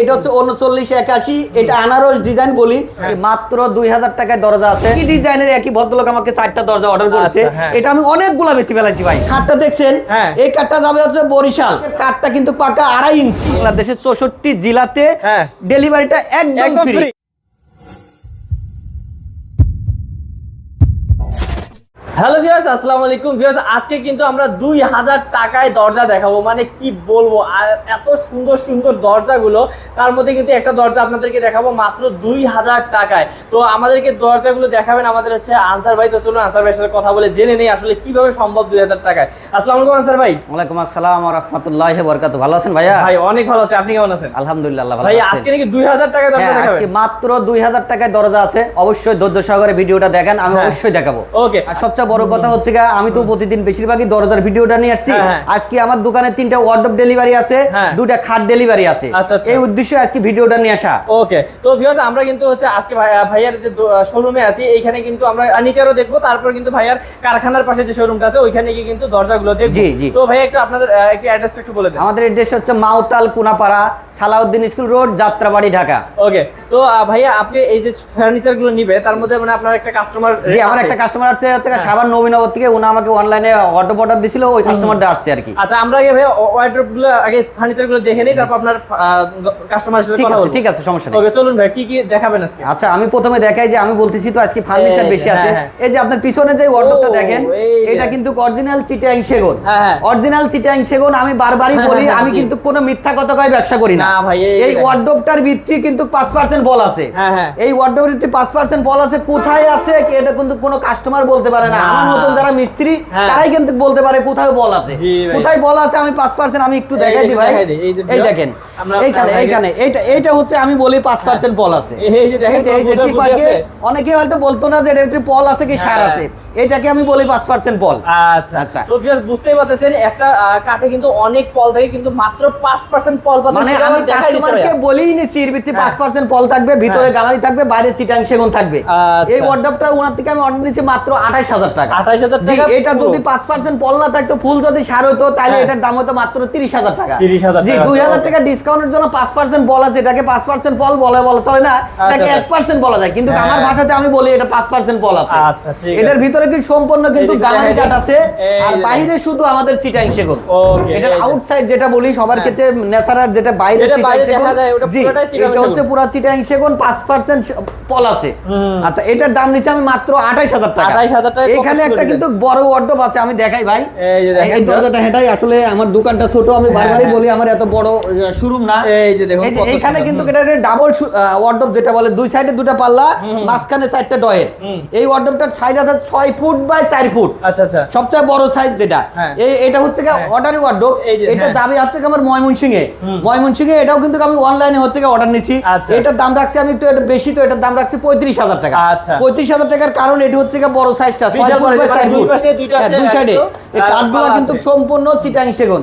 এটা হচ্ছে উনচল্লিশ একাশি। এটা আনারস ডিজাইন বলি। মাত্র দুই হাজার টাকায় দরজা আছে। কি ডিজাইনের একই ভদ্রলোক আমাকে চারটা দরজা অর্ডার করেছে। আচ্ছা, হ্যাঁ। এটা আমি অনেকগুলো বেশি ফেলাইছি ভাই। কাঠটা দেখছেন? হ্যাঁ। এই কাঠটা যাবে হচ্ছে বরিশাল। কাঠটা কিন্তু পাকা আড়াই ইঞ্চি। বাংলাদেশের চৌষট্টি জেলাতে হ্যাঁ। ডেলিভারিটা একদম একদম ফ্রি হ্যালো ভিউয়ার্স আসসালামু আলাইকুম। ভিউয়ার্স আজকে কিন্তু আমরা দুই হাজার টাকায় দরজা দেখাবো। মানে কি বলব এত সুন্দর সুন্দর দরজাগুলো তার মধ্যে কিন্তু একটা দরজা আপনাদেরকে দেখাবো মাত্র দুই হাজার টাকায়। তো আমাদেরকে দরজাগুলো দেখাবেন আমাদের হচ্ছে আনসার ভাই। তো চলুন আনসার ভাইয়ের সাথে কথা বলে জেনে নেই আসলে কীভাবে সম্ভব দুই হাজার টাকায়। আসসালামু আলাইকুম আনসার ভাই। ওয়ালাইকুম আসসালাম রহমতুল্লাহ বরকাত ভালো আছেন ভাইয়া? ভাই অনেক ভালো আছে। আপনি কেমন আছেন? আলহামদুলিল্লাহ ভালো ভাই আজকে নাকি দুই হাজার টাকায় দরজা হ্যাঁ, আজকে দেখাবেন মাত্র দুই হাজার টাকায় দরজা আছে। অবশ্যই ধৈর্য সহকারে ভিডিওটা দেখেন আমি হ্যাঁ। অবশ্যই দেখাবো। ওকে আর সবচেয়ে বড় কথা হচ্ছে আমি তো প্রতিদিন বেশিরভাগই দরজার ভিডিওটা নিয়ে আসছি হ্যাঁ, হ্যাঁ। আজকে আমার দোকানে তিনটা ওয়ার্ডরোব ডেলিভারি আছে হ্যাঁ। দুটা খাট ডেলিভারি আছে আচ্ছা, আচ্ছা। এই উদ্দেশ্যে আজকে ভিডিওটা নিয়ে আসা ওকে তো ভিউয়ার্স আমরা কিন্তু হচ্ছে আজকে ভাইয়ার যে শোরুমে আছি এইখানে কিন্তু আমরা নিচেরও দেখব তারপর কিন্তু ভাইয়ার কারখানার পাশে যে শোরুমটা আছে ওইখানে গিয়ে কিন্তু দরজাগুলো দেখব জি, জি। তো ভাই একটু আপনাদের একটু অ্যাড্রেসটা একটু বলে দেন আমাদের এড্রেস হচ্ছে মাওতাল Konapara Salauddin school road Jatrabari Dhaka okay তো ভাইয়া আপনি এই যে ফার্নিচারগুলো নিবে তার মধ্যে মানে আপনার একটা কাস্টমার জি আমার একটা কাস্টমার আছে হচ্ছে হ্যাঁ। সাবান নবীনগর থেকে উনি আমাকে অনলাইনে অর্ডার অর্ডার দিছিল ওই কাস্টমারটা আসছে আর কি। আচ্ছা আমরা আগে ভাইয়া গুলো আগে ফার্নিচারগুলো দেখে নিই তারপর আপনার কাস্টমারের সাথে কথা বলব। ঠিক আছে সমস্যা নেই। ওকে চলুন ভাই কি কি দেখাবেন আজকে? আচ্ছা আমি প্রথমে দেখাই যে আমি বলতেছি তো আজকে ফার্নিচার বেশি হ্যাঁ, আছে। হ্যাঁ। এই যে আপনার পিছনে যে ওয়ার্ডরোবটা দেখেন এটা কিন্তু অরিজিনাল চিটাং সেগুন। হ্যাঁ, হ্যাঁ। অরিজিনাল চিটাং সেগুন আমি বারবারই হ্যাঁ, বলি হ্যাঁ, আমি কিন্তু কোনো মিথ্যা কথা কয়ে ব্যবসা করি না। এই। ওয়ার্ডরোবটার ভিত্তি কিন্তু 5% বল আছে। হ্যাঁ, হ্যাঁ। এই ওয়ার্ডরোবের ভিত্তি 5% বল আছে কোথায় আছে? এটা কিন্তু কোনো কাস্টমার বলতে পারে না। আমার মতন যারা মিস্ত্রি হ্যাঁ। তারাই কিন্তু বলতে পারে কোথায় বল আছে। কোথায় বল আছে আমি পাঁচ পার্সেন্ট আমি একটু দেখাই দিই ভাই। এই দেখেন। এইখানে এইখানে। এইটা এইটা হচ্ছে আমি বলি পাঁচ পার্সেন্ট বল আছে। এই যে। অনেকে হয়তো বলতো না যে এটা পল আছে কি সার। আছে। এটাকে আমি বলি পাঁচ পার্সেন্ট পল আচ্ছা আচ্ছা। তো ভিউয়ার্স বুঝতেই পারতেছেন একটা কাঠে কিন্তু অনেক পল থাকে কিন্তু মাত্র 5% পল পাতা মানে আমি কাস্টমারকে। বলেই নিছি এর ভিত্তি। পাঁচ পার্সেন্ট পল থাকবে ভিতরে হ্যাঁ। গালারি থাকবে বাইরে চিটাং সেগুন থাকবে আচ্ছা। এই ওয়ার্ডাপটা ওনার থেকে আমি অর্ডার নিচ্ছি মাত্র আঠাইশ হাজার টাকা 28,000 জি, টাকা এটা যদি পাঁচ পার্সেন্ট পল না থাকতো ফুল যদি সার হতো তাহলে হ্যাঁ। এটার দাম হতো মাত্র তিরিশ হাজার টাকা 30,000 জি দুই হাজার টাকা ডিসকাউন্টের জন্য পাঁচ পার্সেন্ট বল আছে এটাকে পাঁচ পার্সেন্ট পল বলে বলা চলে না এটাকে আচ্ছা। এক পার্সেন্ট বলা যায় কিন্তু হ্যাঁ। আমার ভাষাতে আমি বলি এটা পাঁচ পার্সেন্ট পল আছে আচ্ছা, ঠিক এটার আছে। ভিতরে কি সম্পূর্ণ কিন্তু কাঠ আছে আর বাইরে শুধু আমাদের চিটাং সেগুন। যে। আউটসাইড যেটা বলি সবার হ্যাঁ। ক্ষেত্রে যেটা বাইরে চিটাং সেগুন জি এটা হচ্ছে পুরো চিটাং সেগুন 5% পল আছে। আচ্ছা এটার দাম নিচ্ছে আমি মাত্র 28000 টাকা। 28,000 টাকায় এখানে একটা কিন্তু বড় ওয়ার্ডরোব আছে আমি দেখাই ভাই। এই যে দেখেন এই দরজাটা হেটাই আসলে আমার দোকানটা ছোট আমি হ্যাঁ, বারবারই হ্যাঁ। বলি আমার এত বড় শোরুম না। এই যে দেখুন এখানে কিন্তু এটা ডাবল ওয়ার্ডরোব যেটা বলে দুই সাইডে দুটো পাল্লা মাঝখানে চারটা ডয়ের। এই ওয়ার্ডরোবটার সাইজ আছে 6 ফুট বাই 4 ফুট। আচ্ছা আচ্ছা। সবচেয়ে বড় সাইজ যেটা। হ্যাঁ। এটা হচ্ছে হ্যাঁ। অর্ডার এটা হ্যাঁ। যাবে হচ্ছে আমার ময়মনসিং এ ময়মনসিং এ এটাও কিন্তু আমি অনলাইনে হচ্ছে অর্ডার নিচ্ছি। আচ্ছা। এটার দাম রাখছি আমি একটু এটা বেশি তো এটার দাম রাখছি পঁয়ত্রিশ হাজার টাকা। পঁয়ত্রিশ হাজার টাকার কারণ এটা হচ্ছে বড় সাইজটা ছয় ফুট বাই মানে চার ফুট। হ্যাঁ, আছে, দুই সাইডে এই কাঠগুলো কিন্তু সম্পূর্ণ চিটাং সেগুন।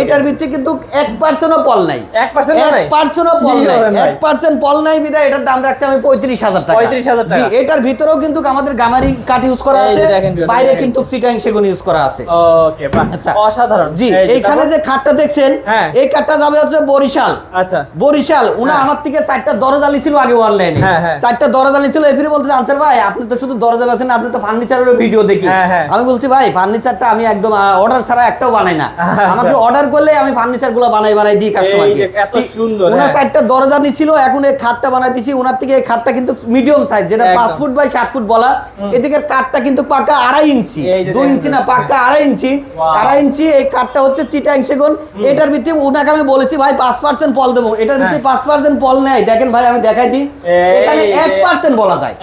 এটার ভিত্তি কিন্তু এক পার্সেন্টও পল নাই। 1% ও নাই? এক পার্সেন্টও পল নাই। এক পার্সেন্ট পল নাই বিদায় এটার দাম রাখছি আমি পঁয়ত্রিশ হাজার টাকা। 35,000 টাকা। এটার ভিতরেও কিন্তু আমাদের গামারি কাঠ ইউজ করা আছে বাইরে কিন্তু সেগুন ইউজ করা আছে ওকে বাহ আচ্ছা। অসাধারণ জি এইখানে যে খাটটা দেখছেন হ্যাঁ। এই যাবে হচ্ছে বরিশাল আচ্ছা বরিশাল উনি হ্যাঁ। আমার থেকে চারটা দরজা লিছিল আগে অনলাইনে হ্যাঁ। চারটা দরজা লিছিল এফিরে বলতে আনসার ভাই আপনি তো শুধু দরজা বেছেন আপনি তো ফার্নিচারের ভিডিও দেখি। আমি বলছি ভাই ফার্নিচারটা আমি একদম অর্ডার ছাড়া একটাও বানাই না আচ্ছা। আমাকে অর্ডার করলে আমি ফার্নিচারগুলো বানাই বানাই দিই কাস্টমারকে ওনার। চারটা দরজা নিছিল এখন এই খাটটা বানাই দিছি ওনার থেকে এই খাটটা কিন্তু মিডিয়াম সাইজ যেটা পাঁচ ফুট বাই সাত ফুট বলা এদিকে কাঠটা কিন্তু পাকা আড়াই ইঞ্চি। দুই ইঞ্চি না পাকা আড়াই ইঞ্চি। আড়াই ইঞ্চি এই কাঠটা হচ্ছে চিটাং সেগুন এটার ভিত্তি ওনাকে আমি বলেছি ভাই পাঁচ পার্সেন্ট পল দেবো। এটার ভিত্তি পাঁচ পার্সেন্ট পল নেয়। দেখেন ভাই আমি দেখাই দিই। এখানে এক পার্সেন্ট বলা যায়।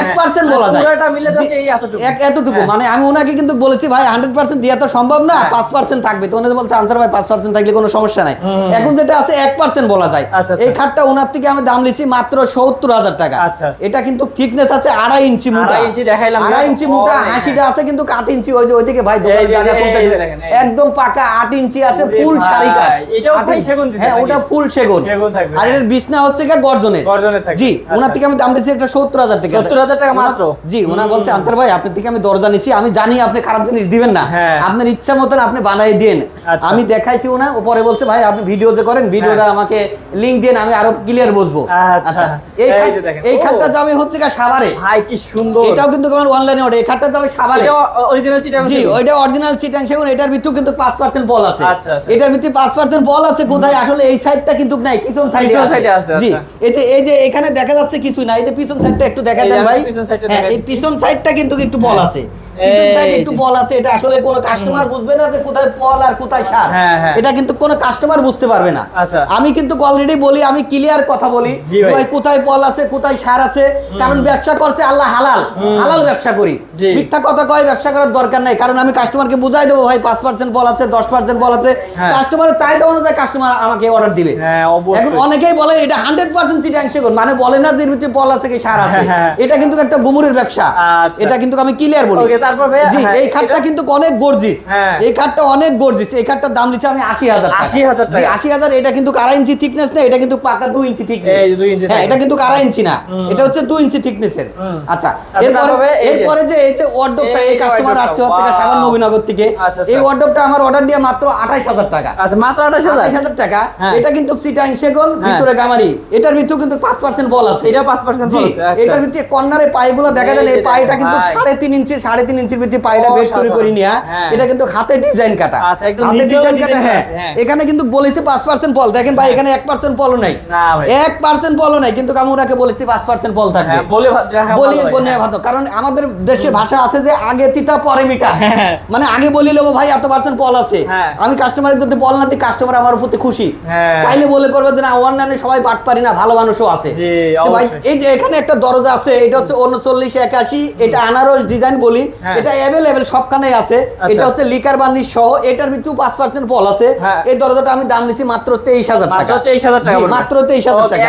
এক পার্সেন্ট বলা যায়। পুরোটা মিলে যাচ্ছে এই এতটুকু। এক এতটুকু। হ্যাঁ। মানে আমি ওনাকে কিন্তু বলেছি ভাই হান্ড্রেড পার্সেন্ট দেওয়া তো সম্ভব না হ্যাঁ। পাঁচ পার্সেন্ট থাকবে। তো উনি বলছে আনসার ভাই পাঁচ পার্সেন্ট থাকলে কোনো সমস্যা নাই। এখন যেটা আছে এক পার্সেন্ট বলা যায়। আচ্ছা, আচ্ছা। এই খাটটা ওনার থেকে আমি দাম লিছি মাত্র সত্তর হাজার টাকা। আচ্ছা। এটা কিন্তু থিকনেস আছে আড়াই ইঞ্চি মোটা। আড়াই ইঞ্চি অনেক, হাসিটা আছে কিন্তু আট ইঞ্চি ওই যে ওইদিকে ভাই দোকানে জায়গা কোনটা একদম পাকা আট ইঞ্চি আছে ফুল শাড়ি হ্যাঁ ওটা ফুল সেগুন। আর হ্যাঁ। বিছনা হচ্ছে গিয়ে গর্জনের। জি আচ্ছা। ওনার থেকে আমি দাম দিচ্ছি একটা সত্তর হাজার টাকা। 70,000 টাকা মাত্র? জি ওনা বলছে আনসার ভাই আপনার থেকে আমি দরজা নিচ্ছি আমি জানি আপনি খারাপ জিনিস দিবেন না। হ্যাঁ। আপনার ইচ্ছা মতন আপনি বানাই দিন আচ্ছা। আমি দেখাইছি ওনা উপরে বলছে ভাই আপনি ভিডিও যে করেন ভিডিওটা আমাকে লিংক দিন আমি আরও ক্লিয়ার বুঝব। হ্যাঁ। আচ্ছা। এই। খাটটা যাবে হচ্ছে গা সাভারে ভাই কি সুন্দর। এটাও কিন্তু আমার অনলাইনে ওঠে এই যাবে সাভারে অরিজিনাল চিটাং জি ওইটা অরিজিনাল চিটাং সেগুন এটার ভিতরে কিন্তু পাঁচ পার্সেন্ট বল আছে। আচ্ছা, আচ্ছা। এটার ভিতরে পাঁচ পার্সেন্ট বল আছে কোথায়? আসলে এই সাইডটা কিন্তু নাই পিছন সাইডে আছে, জি আচ্ছা। এই যে এই যে এখানে দেখা যাচ্ছে কিছু না এই যে পিছন সাইডটা একটু দেখা যায় দেন ভাই। পিছন সাইড টা হ্যাঁ এই পিছন সাইডটা কিন্তু একটু বল হ্যাঁ। আছে। একটু বল আছে এটা আসলে কোনো কাস্টমার বুঝবে না যে কোথায় বল আর কোথায় সার। হ্যাঁ, হ্যাঁ। এটা কিন্তু কোনো কাস্টমার বুঝতে পারবে না। আচ্ছা। আমি কিন্তু অলরেডি বলি আমি ক্লিয়ার কথা বলি ভাই। কোথায় বল আছে কোথায় সার আছে কারণ ব্যবসা করছে আল্লাহ হালাল। হালাল ব্যবসা করি। মিথ্যা কথা কয় ব্যবসা করার দরকার নাই। কারণ আমি কাস্টমারকে বুঝাই দেবো ভাই পাঁচ পার্সেন্ট বল আছে দশ পার্সেন্ট বল আছে। হ্যাঁ। কাস্টমারের চাহিদা অনুযায়ী কাস্টমার আমাকে অর্ডার দিবে। হ্যাঁ এখন অনেকেই বলে এটা হান্ড্রেড পার্সেন্ট মানে বলে না যে বল আছে কি সার আছে। হ্যাঁ, হ্যাঁ। এটা কিন্তু একটা গুমুরের ব্যবসা। আচ্ছা। এটা কিন্তু আমি ক্লিয়ার বলি। তারপর ভাই জি হ্যাঁ, এই খাটটা কিন্তু অনেক গর্জিস হ্যাঁ। এই খাটটা অনেক গর্জিস এই খাটটার দাম দিচ্ছি আমি আশি হাজার 80,000 টাকা। আশি হাজার এটা কিন্তু আড়াই ইঞ্চি থিকনেস না এটা কিন্তু পাকা দুই ইঞ্চি থিকনেস এই যে ইঞ্চি হ্যাঁ এটা কিন্তু আড়াই ইঞ্চি না? এটা হচ্ছে দুই ইঞ্চি থিকনেসের আচ্ছা আচ্ছা, এরপরে এই যে- এরপরে যে এই যে ওয়ার্ডরোবটা এই এই কাস্টমার আসছে টা, হচ্ছে সাবান নবীনগর থেকে। আচ্ছা, আচ্ছা। এই ওয়ার্ডরোবটা আমার অর্ডার দিয়ে মাত্র আঠাইশ হাজার টাকা। আচ্ছা মাত্র হাজার? টাকা। হ্যাঁ। এটা কিন্তু সিটাং। ভিতরে গামারি। এটার ভিতরে কিন্তু পাঁচ পার্সেন্ট বল আছে। এটা পাঁচ পার্সেন্ট জি, এটার ভিতরে কর্নারে দেখা যায় এই দেখেন, কিন্তু। সাড়ে তিন ইঞ্চি সাড়ে তিন ইঞ্চির ভিতরে পাইটা বেশ করে সাধারণ। নিয়া হ্যাঁ। এটা কিন্তু হাতে ডিজাইন কাটা আচ্ছা, হাতে ডিজাইন কাটা হ্যাঁ হ্যাঁ। এখানে কিন্তু বলেছে পাঁচ পার্সেন্ট বল দেখেন ভাই এখানে এক পার্সেন্ট বলও নাই না ভাই এক পার্সেন্ট বলও নাই কিন্তু আমি ওনাকে বলেছি পাঁচ পার্সেন্ট বল থাকবে হ্যাঁ বলে বলি হ্যাঁ। ভালো কারণ আমাদের দেশে ভাষা আছে যে আগে তিতা পরে মিটা হ্যাঁ। মানে আগে বলি লেবো ভাই এত পার্সেন্ট বল আছে হ্যাঁ। আমি কাস্টমারের যদি বল না দিই কাস্টমার আমার প্রতি খুশি হ্যাঁ। তাইলে বলে করবে যে না অন্যান্য সবাই বাট পারি না ভালো মানুষও আছে জি, ভাই এই যে এখানে একটা দরজা আছে এটা হচ্ছে উনচল্লিশ একাশি এটা আনারস ডিজাইন বলি হ্যাঁ। এটা অ্যাভেলেবেল সবখানেই আছে। আচ্ছা। এটা হচ্ছে লিকার বার্নিশ সহ এটার ভিতরে পাঁচ পার্সেন্ট বল আছে। হ্যাঁ। এই দরজাটা আমি দাম নিচ্ছি মাত্র তেইশ হাজার মাত্র টাকা। তেইশ হাজার টাকা মাত্র তেইশ হাজার টাকা।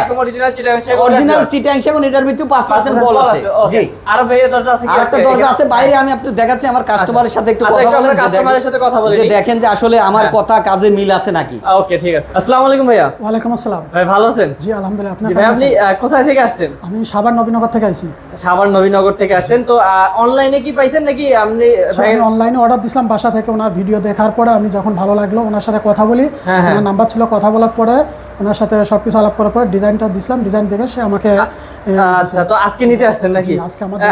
অরিজিনাল। চিটাং সেগুন এটার ভিতরে পাঁচ পার্সেন্ট বল আছে। জি। আরও ভাইয়ের দরজা আছে একটা দরজা আছে বাইরে আমি আপনি দেখাচ্ছি আমার কাস্টমারের সাথে একটু আচ্ছা, কথা বলেন দেখেন- সাথে কথা বলে। যে দেখেন যে আসলে আমার হ্যাঁ। কথা কাজে মিল আছে নাকি? ওকে ঠিক আছে। আসসালামু আলাইকুম ভাইয়া। ওয়ালাইকুম আসসালাম। ভাই ভালো আছেন? জি আলহামদুলিল্লাহ আপনি ভাই আপনি কোথায় থেকে আসছেন? আমি সাভার নবীনগর থেকে আইছি। সাভার নবীনগর থেকে আসছেন। তো অনলাইনে কি পাইছেন? নাকি আপনি আমি অনলাইনে অর্ডার দিছিলাম বাসা থেকে ওনার ভিডিও দেখার পরে আমি যখন ভালো লাগল ওনার সাথে কথা বলি হ্যাঁ, হ্যাঁ। ওনার নাম্বার ছিল কথা বলার পরে ওনার সাথে সবকিছু আলাপ করার পরে ডিজাইনটা দিছিলাম ডিজাইন দেখে সে আমাকে আচ্ছা তো আজকে নিতে আসছেন নাকি?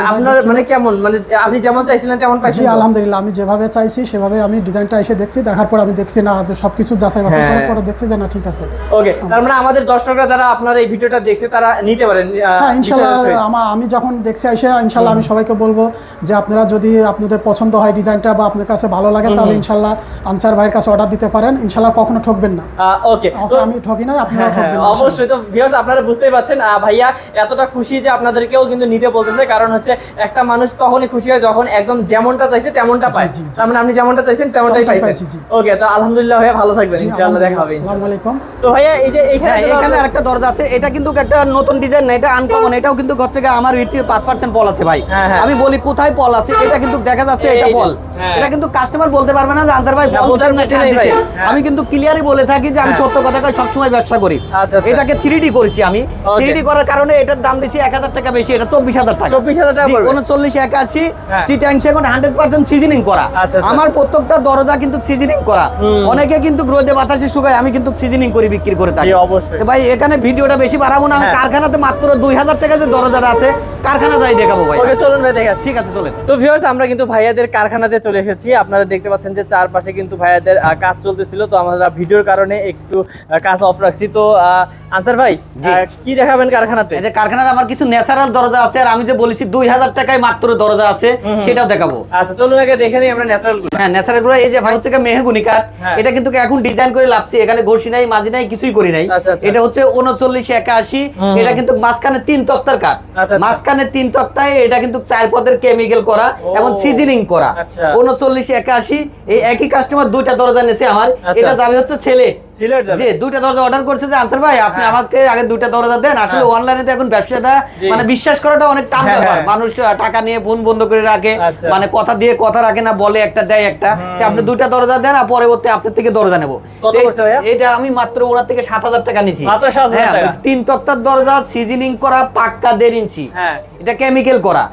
আপনার মানে কেমন? মানে আপনি যেমন চাইছিলেন তেমন পাইছেন আলহামদুলিল্লাহ আমি যেভাবে চাইছি সেভাবে আমি ডিজাইনটা এসে দেখছি দেখার পর আমি দেখছি না সবকিছু যাচাই বাছাই করার হ্যাঁ। পরে দেখছি যে না ঠিক আছে। ওকে তার মানে আমাদের দর্শকরা যারা আপনার এই ভিডিওটা দেখতে তারা নিতে পারেন হ্যাঁ সহিত। আমা- যখন দেখছি এসে ইনশাল্লাহ আমি সবাইকে বলব যে আপনারা যদি আপনাদের পছন্দ হয় ডিজাইনটা বা আপনার কাছে ভালো লাগে তাহলে ইনশাল্লাহ আনসার ভাইয়ের কাছে অর্ডার দিতে পারেন। ইনশাল্লাহ কখনো ঠকবেন না। ওকে আমি ঠকি আপনারা হ্যাঁ, হ্যাঁ, ঠকবেন অবশ্যই। তো ভিউয়ার্স আপনারা বুঝতেই পারছেন ভাইয়া এতটা খুশি যে আপনাদেরকেও কিন্তু নিতে বলতেছে। কারণ হচ্ছে একটা মানুষ তখনই খুশি হয় যখন একদম যেমনটা চাইছে তেমনটা পায়। তার মানে আপনি যেমনটা চাইছেন তেমনটাই পাইছেন। পাইছি, ওকে তো আলহামদুলিল্লাহ ভাইয়া ভালো থাকবেন। ইনশাআল্লাহ দেখা হবে আসসালামু আলাইকুম। তো ভাইয়া এই যে এইখানে হ্যাঁ এখানে আরেকটা দরজা আছে। এটা কিন্তু একটা নতুন ডিজাইন না এটা আনকমন এটাও কিন্তু হচ্ছে গিয়ে আমার পাঁচ পার্সেন্ট পল আছে ভাই। হ্যাঁ, হ্যাঁ। আমি বলি কোথায় পল আছে এটা কিন্তু দেখা যাচ্ছে এটা পল। এটা কিন্তু কাস্টমার বলতে পারবে না যে আনসার ভাই না, পল বোঝার দিছে, ভাই। আমি কিন্তু ক্লিয়ারই বলে থাকি যে আমি। সত্য কথা কই সবসময় ব্যবসা করি। আচ্ছা, আচ্ছা। এটাকে থ্রি ডি করেছি আমি। Okay. থ্রি ডি করার কারণে এটার দাম দিছি এক হাজার টাকা বেশি এটা চব্বিশ হাজার টাকা। 24,000 টাকা উনচল্লিশ একাশি। চিটাং সেগুন হান্ড্রেড পার্সেন্ট সিজনিং করা। আচ্ছা, আচ্ছা। আমার প্রত্যেকটা দরজা কিন্তু সিজনিং করা। অনেকে কিন্তু রোদে বাতাসে শুকায় আমি কিন্তু সিজনিং করে বিক্রি করে থাকি। অবশ্যই। ভাই এখানে ভিডিওটা বেশি বাড়াবো না হ্যাঁ। কারখানাতে মাত্র দুই হাজার টাকা যে দরজাটা আছে কারখানা যাই দেখাবো ভাই। ওকে চলুন ভাই দেখে ঠিক আছে চলেন। তো ভিউয়ার্স আমরা কিন্তু ভাইয়াদের কারখানাতে চলে এসেছি। আপনারা দেখতে পাচ্ছেন যে চারপাশে কিন্তু ভাইয়াদের কাজ চলতেছিল। তো আমরা ভিডিওর কারণে একটু কাজ অফ রাখছি। তো আনসার ভাই কি দেখাবেন কারখানাতে? এই যে কারখানাতে আমার কিছু ন্যাচারাল দরজা আছে আর আমি যে বলেছি দুই হাজার টাকায় মাত্র দরজা আছে সেটাও দেখাবো আচ্ছা চলুন আগে দেখে নিই আমরা ন্যাচারালগুলো হ্যাঁ ন্যাচারালগুলো এই যে ভাই হচ্ছে মেহগুনি কাঠ হ্যাঁ। এটা কিন্তু এখন ডিজাইন করে লাভছি এখানে ঘষি নাই মাঝি নাই কিছুই করি নাই আচ্ছা, আচ্ছা। এটা হচ্ছে উনচল্লিশ একাশি এটা কিন্তু মাঝখানে তিন তক্তার কাঠ আচ্ছা। মাঝখানে তিন তক্তায় এটা কিন্তু চার পদের কেমিক্যাল করা এবং সিজনিং করা। উনচল্লিশ একাশি এই একই কাস্টমার দুইটা দরজা নিয়েছে আমার। এটা যাবে হচ্ছে ছেলে জি দুইটা দরজা অর্ডার করছে যে আনসার ভাই আপনি হ্যাঁ। আমাকে আগে দুইটা দরজা দেন। আসলে হ্যাঁ। অনলাইনে তো এখন ব্যবসাটা মানে বিশ্বাস করাটা অনেক টান হ্যাঁ, ব্যাপার। মানুষ টাকা নিয়ে ফোন বন্ধ করে রাখে। আচ্ছা। মানে কথা দিয়ে কথা রাখে না বলে একটা দেয় একটা। আপনি দুইটা দরজা দেন আর পরবর্তী আপনার থেকে দরজা নেব। এটা আমি মাত্র ওনার থেকে সাত হাজার টাকা নিছি। হ্যাঁ তিন তক্তার দরজা সিজনিং করা পাক্কা দেড় ইঞ্চি। এটা কেমিক্যাল করা।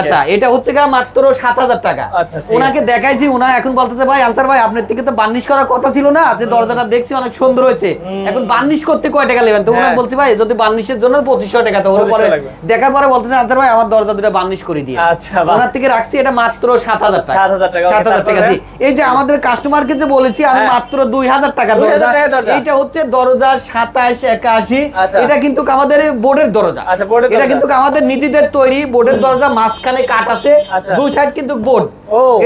আচ্ছা এটা হচ্ছে গা মাত্র সাত হাজার টাকা। আচ্ছা, ওনাকে দেখাইছি উনা এখন বলতেছে ভাই আনসার ভাই আপনার থেকে তো বার্নিশ করার কথা ছিল না যে দরজাটা দেখছি অনেক সুন্দর হয়েছে। এখন বার্নিশ করতে কয় টাকা নেবেন তো হ্যাঁ। ওনাকে বলছি ভাই যদি বার্নিশের জন্য পঁচিশশো টাকা তো ওরা পরে দেখার পরে বলতেছে আনসার ভাই আমার দরজা দুটো বার্নিশ করে দিয়ে। আচ্ছা, ওনার থেকে রাখছি এটা মাত্র সাত হাজার টাকা। 7,000 টাকা, okay, সাত হাজার টাকা এই যে আমাদের কাস্টমারকে যে বলেছি আমি হ্যাঁ। মাত্র দুই হাজার টাকা 2000 দরজা। এটা হচ্ছে দরজা সাতাশ একাশি। আচ্ছা। এটা কিন্তু আমাদের বোর্ডের দরজা। আচ্ছা, এটা কিন্তু আমাদের নিজেদের তৈরি বোর্ডের দরজা মাঝখানে কাট আছে আচ্ছা। দুই সাইড কিন্তু বোর্ড।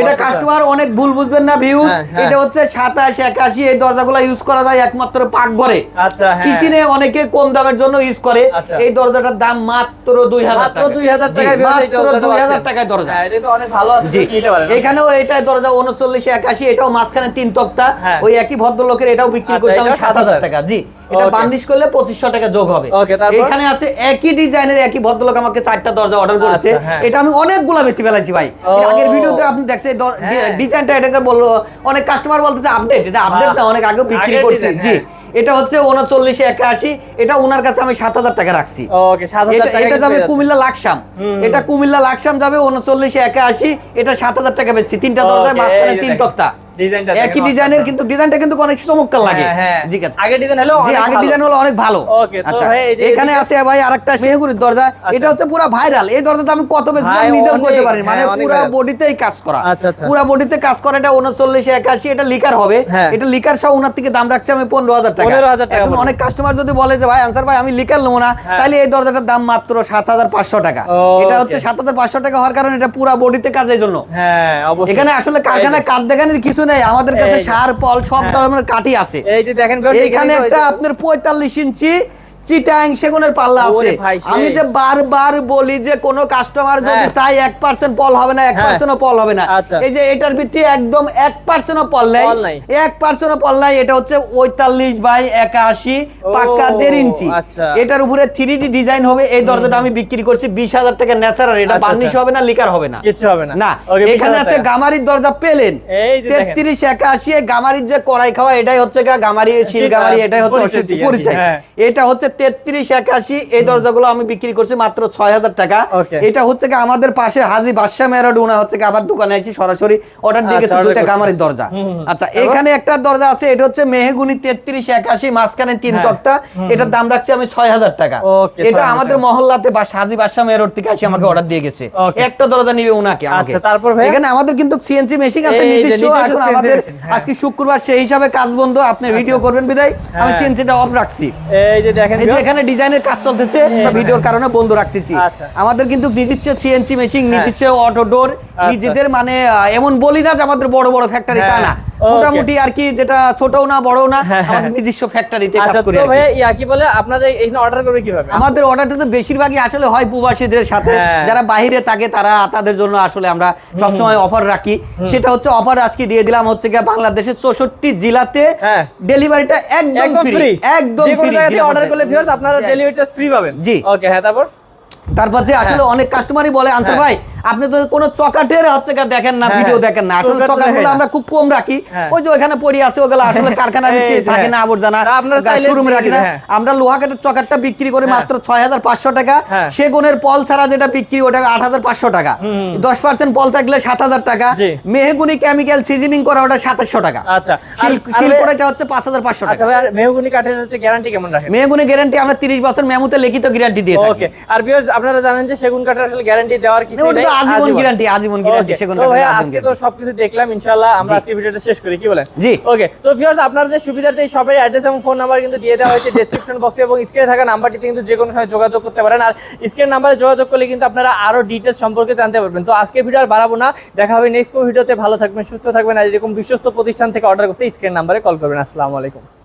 এটা আচ্ছা, কাস্টমার অনেক ভুল বুঝবেন না ভিউজ হ্যাঁ, হ্যাঁ। এটা হচ্ছে সাতাশ একাশি এই দরজাগুলো ইউজ করা যায় একমাত্র আচ্ছা হ্যাঁ। কিচেনে অনেকে কম দামের জন্য ইউজ করে। আচ্ছা। এই দরজাটার দাম মাত্র দুই হাজার মাত্র 2000 টাকায় মাত্র দুই হাজার টাকায় দরজা। হ্যাঁ, জি এখানেও এটা দরজা উনচল্লিশ একাশি এটাও মাঝখানে তিন তক্তা। হ্যাঁ। ওই একই ভদ্রলোকের এটাও বিক্রি আচ্ছা, করছে আমি সাত হাজার। টাকা। জি। এটা. বার্নিশ করলে পঁচিশশো টাকা যোগ হবে? এখানে আছে একই ডিজাইনের একই ভদ্রলোক আমাকে চারটা দরজা অর্ডার করেছে। আচ্ছা, হ্যাঁ। এটা আমি অনেকগুলা বেশি ফেলাইছি ভাই। আগের ভিডিওতে আপনি দেখছেন হ্যাঁ। ডিজাইনটা এটাকে বলল অনেক কাস্টমার বলতেছে আপডেট এটা আপডেট না অনেক আগেও বিক্রি করছি। জি। হ্যাঁ। এটা হচ্ছে উনচল্লিশে একাশি এটা ওনার কাছে আমি সাত হাজার টাকা রাখছি। এটা এটা যাবে কুমিল্লা লাকসাম। এটা কুমিল্লা লাকসাম যাবে উনচল্লিশে একাশি এটা সাত হাজার টাকা বেচছি। তিনটা দরজায় মাঝখানে তিন। তক্তা। ডিজাইনটা একই ডিজাইনের কিন্তু ডিজাইনটা কিন্তু অনেক চমৎকার লাগে। হ্যাঁ, হ্যাঁ। ঠিক আছে। আগের ডিজাইন হলো জি ভালো। ডিজাইন হলো অনেক ভালো। তো আচ্ছা ভাই এখানে আছে ভাই আরেকটা মেহগুরির দরজা। এটা হচ্ছে পুরো ভাইরাল। এই দরজাটা আমি কত বেশি নিজেও করতে পারি। মানে হ্যাঁ, পুরো বডিতেই কাজ করা। আচ্ছা, আচ্ছা। পুরো বডিতে কাজ করা। এটা উনচল্লিশে একাশি এটা লিকার হবে। এটা লিকার সহ ওনার থেকে দাম রাখছি আমি পনেরো হাজার টাকা। 15,000 টাকা এখন অনেক কাস্টমার যদি বলে যে ভাই আনসার ভাই আমি লিকার নেব না। তাহলে এই দরজাটার দাম মাত্র সাত হাজার পাঁচশো টাকা। এটা হচ্ছে সাত হাজার পাঁচশো টাকা হওয়ার কারণে এটা পুরো বডিতে কাজের জন্য। হ্যাঁ অবশ্যই। এখানে আসলে কারখানায় কাঠ দেখানোর কিছু নেই আমাদের কাছে সার পল সব হ্যাঁ। ধরনের কাঠি আছে এই যে দেখেন এইখানে একটা আপনার পঁয়তাল্লিশ ইঞ্চি চিটাং সেগুনের পাল্লা আছে। আমি যে বারবার বলি যে কোন কাস্টমার যদি হ্যাঁ। চাই এক পার্সেন্ট পল হবে না এক হ্যাঁ। পার্সেন্ট পল হবে না আচ্ছা। এই যে এটার ভিত্তি একদম এক পার্সেন্ট পল নাই এক পার্সেন্ট পল নাই এটা হচ্ছে পঁয়তাল্লিশ বাই একাশি পাক্কা দেড় ইঞ্চি আচ্ছা। এটার উপরে থ্রি ডি ডিজাইন হবে এই দরজাটা আমি বিক্রি করছি বিশ হাজার টাকা ন্যাচারাল এটা বার্নিশ আচ্ছা। হবে না লিকার হবে না কিচ্ছু হবে না না এখানে 20,000 আছে গামারির দরজা পেলেন। তেত্রিশ একাশি গামারির যে কড়াই খাওয়া এটাই হচ্ছে গামারি শিল গামারি এটাই হচ্ছে পরিচয় হ্যাঁ। এটা হচ্ছে তেত্রিশ একাশি এই দরজাগুলো আমি বিক্রি করছি মাত্র ছয় হাজার টাকা এটা হচ্ছে কি আমাদের পাশে হাজি বাদশা মেরাড উনা হচ্ছে কি আবার দোকানে আছি সরাসরি। অর্ডার দিয়ে আচ্ছা, গেছে দুইটা করছে। গামারির দরজা। আচ্ছা এখানে একটা দরজা আছে এটা হচ্ছে মেহগুনি তেত্রিশ একাশি মাঝখানে তিন হ্যাঁ। তক্তা। এটার দাম রাখছি আমি ছয় হাজার টাকা এটা আমাদের মহল্লাতে বা হাজি বাদশা মেরোড থেকে আসি আমাকে অর্ডার দিয়ে গেছে। একটা দরজা নিবে উনাকে আমাকে। আচ্ছা, তারপর এখানে আমাদের কিন্তু সিএনসি মেশিন আছে নিজস্ব। এখন আমাদের হ্যাঁ। আজকে শুক্রবার সেই হিসাবে কাজ বন্ধ। আপনি ভিডিও করবেন বিদায়। আমি হ্যাঁ। সিএনসিটা অফ রাখছি। এই যে দেখেন এই যে এখানে ডিজাইনের কাজ চলতেছে ভিডিওর কারণে বন্ধ রাখতেছি আচ্ছা। আমাদের কিন্তু নিজস্ব সিএনসি মেশিন হ্যাঁ। নিজস্ব অটো ডোর নিজেদের মানে এমন বলি না যে আমাদের বড় বড় ফ্যাক্টরি তা হ্যাঁ, না. মোটামুটি আর কি যেটা ছোটও না বড়ও না হ্যাঁ, হ্যাঁ। আমাদের নিজস্ব ফ্যাক্টরিতে কাজ আচ্ছা করি ইয়া কি বলে আপনাদের এখানে অর্ডার করবে কীভাবে আমাদের অর্ডারটা তো বেশিরভাগই আসলে হয় প্রবাসীদের সাথে হ্যাঁ। যারা বাইরে থাকে তারা তাদের জন্য আসলে আমরা সবসময় অফার রাখি সেটা হচ্ছে অফার আজকে দিয়ে দিলাম হচ্ছে গিয়ে বাংলাদেশের চৌষট্টি জেলাতে হ্যাঁ। ডেলিভারিটা একদম একদম ফ্রি ফ্রি একদম জেলা অর্ডার করলে ভিউয়ার্স আপনারা জি। ডেলিভারি চার্জ ফ্রি পাবেন জি। ওকে হ্যাঁ তারপর তারপর যে আসলে অনেক কাস্টমারই বলে আনসার হ্যাঁ। ভাই আপনি তো কোনো চকাটের হচ্ছে দেখেন না হ্যাঁ, ভিডিও হ্যাঁ। দেখেন না আসলে চকাটগুলো আমরা খুব কম রাখি হ্যাঁ। ওই যে ওখানে পড়ে আছে ওগুলো আসলে কারখানার এই থাকে না। আবর্জনা শোরুমে রাখি না। আমরা লোহা কাঠের চকাটটা বিক্রি করি। মাত্র ছয় হাজার পাঁচশো টাকা। সেগুনের পল ছাড়া যেটা বিক্রি ওটা আট হাজার পাঁচশো টাকা। দশ পার্সেন্ট পল থাকলে সাত হাজার টাকা। মেহগুনি কেমিক্যাল সিজনিং করা ওটা সাতাশশো টাকা আচ্ছা শিল- আর- আর শিল ভাই- করাটা হচ্ছে পাঁচ হাজার পাঁচশো আচ্ছা টাকা মেহগুনি কাঠের হচ্ছে গ্যারান্টি কেমন রাখেন মেহগুনি গ্যারান্টি আমরা তিরিশ বছর মেমুতে লিখিত গ্যারান্টি দিয়ে থাকি ওকে আর ভিউয়ার্স আপনারা জানেন যে সেগুন কাঠের আসলে গ্যারান্টি দেওয়ার কিছু ওটা আজীবন। গ্যারান্টি আজীবন গ্যারান্টি সেগুন কাঠের আজকে তো সবকিছু দেখলাম ইনশাআল্লাহ আমরা আজকে ভিডিওটা শেষ করি কি বলেন? জি। ওকে তো ভিউয়ার্স আপনাদের সুবিধার্থে এই শপের অ্যাড্রেস এবং ফোন নাম্বার কিন্তু দিয়ে দেওয়া হয়েছে ডেসক্রিপশন বক্সে এবং স্ক্রিনে থাকা নাম্বারটিতে কিন্তু যে কোনো সময় যোগাযোগ করতে পারেন। আর স্ক্রিন নাম্বারে যোগাযোগ করলে কিন্তু আপনারা আরও ডিটেলস সম্পর্কে জানতে পারবেন। তো আজকে ভিডিও আর বাড়াবো না। দেখা হবে নেক্সট ভিডিওতে ভালো থাকবেন সুস্থ থাকবেন। আর এরকম বিশ্বস্ত প্রতিষ্ঠান থেকে অর্ডার করতে স্ক্রিন নাম্বারে কল করবেন। আসসালামু আলাইকুম।